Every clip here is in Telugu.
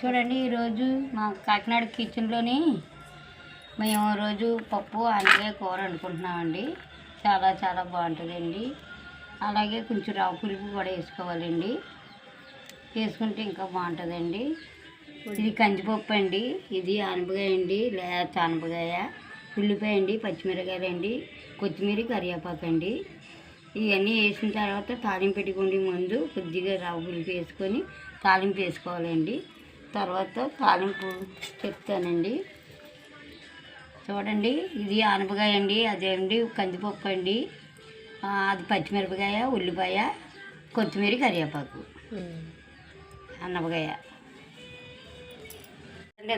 చూడండి ఈరోజు మా కాకినాడ కిచెన్లోని మేము రోజు పప్పు అలాగే కూర వండుకుంటున్నామండి. చాలా చాలా బాగుంటుందండి. అలాగే కొంచెం రవ్వ పులుపు కూడా వేసుకోవాలండి. వేసుకుంటే ఇంకా బాగుంటుందండి. ఇది కందిపప్పు అండి ఇది అనపకాయ అండి లేత అనపకాయ ఉల్లిపాయ అండి పచ్చిమిరకాయలు అండి కొత్తిమీర కరివేపాకు అండి. ఇవన్నీ వేసిన తర్వాత తాలింపు పెట్టుకోండి ముందు కొద్దిగా రవ్వ పులుపు వేసుకొని తాలింపు వేసుకోవాలండి. తర్వాత తాలింపు చెప్తానండి. చూడండి ఇది ఆనపకాయ అండి అదేండి కందిపప్పు అండి అది పచ్చిమిరపకాయ ఉల్లిపాయ కొత్తిమీర కరివేపాకు. అనపకాయ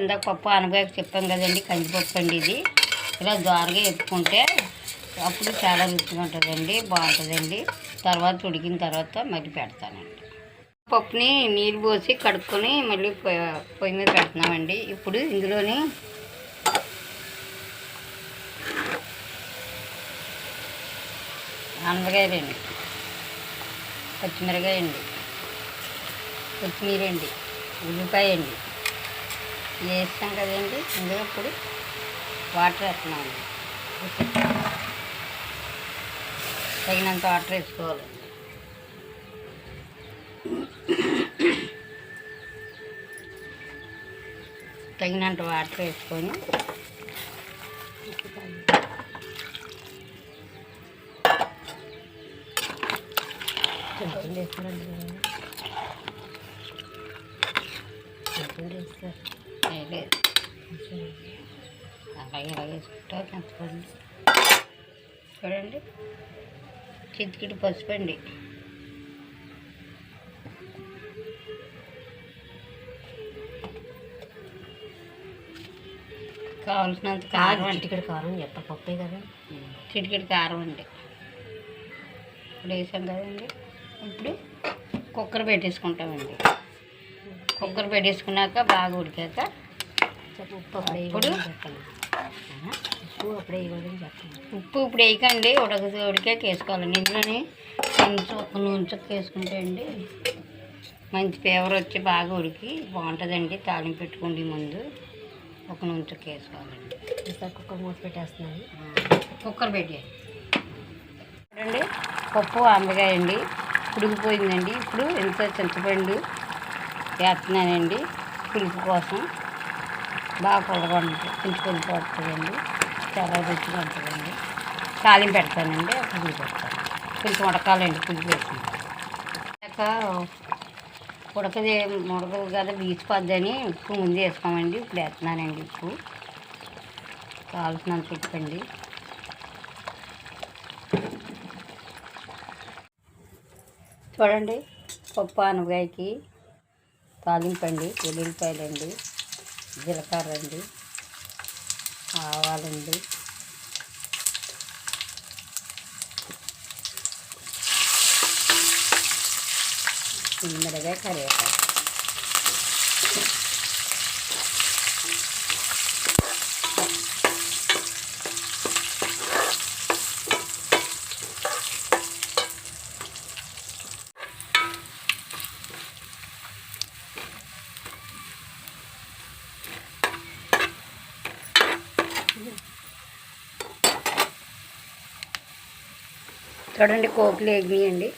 ఇందాక పప్పు అనపకాయ చెప్పాం కదండి కందిపప్పు అండి ఇది. ఇలా ద్వారగా ఎత్తుకుంటే అప్పుడు చాలా రుచిగా ఉంటుందండి బాగుంటుందండి. తర్వాత ఉడికిన తర్వాత మళ్ళీ పెడతానండి. పప్పుని నీళ్ళు పోసి కడుక్కొని మళ్ళీ పొయ్యి పొయ్యి మీద పెడుతున్నామండి. ఇప్పుడు ఇందులోని అనపకాయలండి పచ్చిమిరకాయ అండి కొత్తిమీర అండి ఉల్లిపాయ అండి వేస్తాం కదండి. ఇందులో ఇప్పుడు వాటర్ వేస్తున్నామండి. తగినంత వాటర్ వేసుకోవాలి. తగినంత వాటర్ వేసుకొని వేయలేదు అలాగే అలాగే వేసుకుంటా కలుపుకోండి చూడండి. చిటికిటి పసుపు అండి. కావాల్సినంత కారం అండి. ఇక్కడ కారం చెప్ప పప్పే కదా. చిటికెడు కారం అండి. ఇప్పుడు వేసాం కదండి. ఇప్పుడు కుక్కర్ పెట్టేసుకుంటామండి. కుక్కర్ పెట్టేసుకున్నాక బాగా ఉడికాక ఉప్పు అప్పుడే ఇప్పుడు? ఉప్పు అప్పుడే చెప్పండి. ఉప్పు ఇప్పుడు వేయకండి. ఉడక ఉడికాక వేసుకోవాలండి ఇందులోని కొంచెం ఒక నూనె వేసుకుంటే అండి మంచి ఫ్లేవర్ వచ్చి బాగా ఉడికి బాగుంటుందండి. తాలింపు పెట్టుకోండి ముందు. ఒక నూనె చుక్క వేసుకోవాలండి ఈసారి కుక్కర్ మూత పెట్టేస్తున్నాను. కుక్కర్ పెట్టి చూడండి పప్పు ఆంబకాయ అండి ఉడికిపోయిందండి ఇప్పుడు ఎంత చింతపండు వేస్తున్నానండి. పులుపు కోసం బాగా పులగండి కొంచెం పులుపు వస్తుందండి చాలా రుచిగా ఉంటుందండి. తాలింపు పెడతానండి. పులుపు పెడతాను. కొంచెం ఉడకాలండి పులుపు వేసి ఉడకది ఉడకదు కదా బీచిపోద్దని ఉప్పు ముందు వేసుకోమండి. ఇప్పుడు వేస్తున్నానండి ఉప్పు. కావాల్సినంత ఉప్పండి చూడండి పప్పు అనగాయకి తాలింపండి వెల్లుల్లిపాయలండి జీలకర్ర అండి ఆవాలండి. మిరగా కరివేపాకు e చూడండి కోకులు ఎగినాయండి